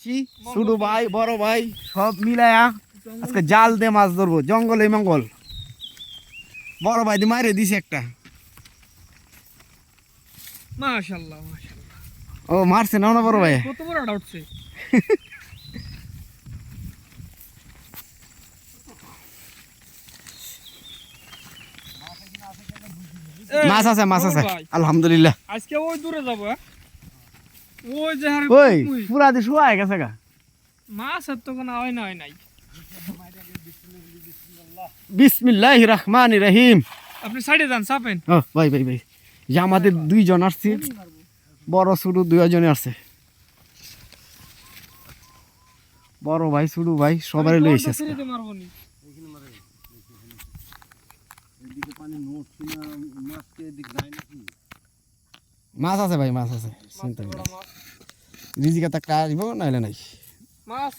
ছি, ছোট ভাই বড় ভাই সব মিলায়া আজকে জাল দিয়ে মাছ ধরবো জঙ্গলে মঙ্গল। বড় ভাই দিয়ে মারে দিছে একটা। মাশাআল্লাহ মাশাআল্লাহ ও মারছে না না বড় ভাই? কত বড় উঠছে মাছ আছে মাছ আছে। আলহামদুলিল্লাহ। আজকে ওই দূরে যাব হ্যাঁ? ওই যে হারে ওই পুকুই। পুরা দিয়ে শোয়া গেছে গা। মাছ আর তো কোনো হয় না হয় নাই। বিসমিল্লাহ রহমান রহিম। আপনি সাইডে যান চাপেন। ও ভাই ভাই ভাই। যে আমাদের দুইজন আসছে বড় ছোট দুইজনে আসছে। বড় ভাই ছোট ভাই সবাই লই আমি এসেছে। মাছ আছে ভাই মাছ আছে। চিন্তা নেই রিজিকা একটা আসব নাহলে নাই। মাছ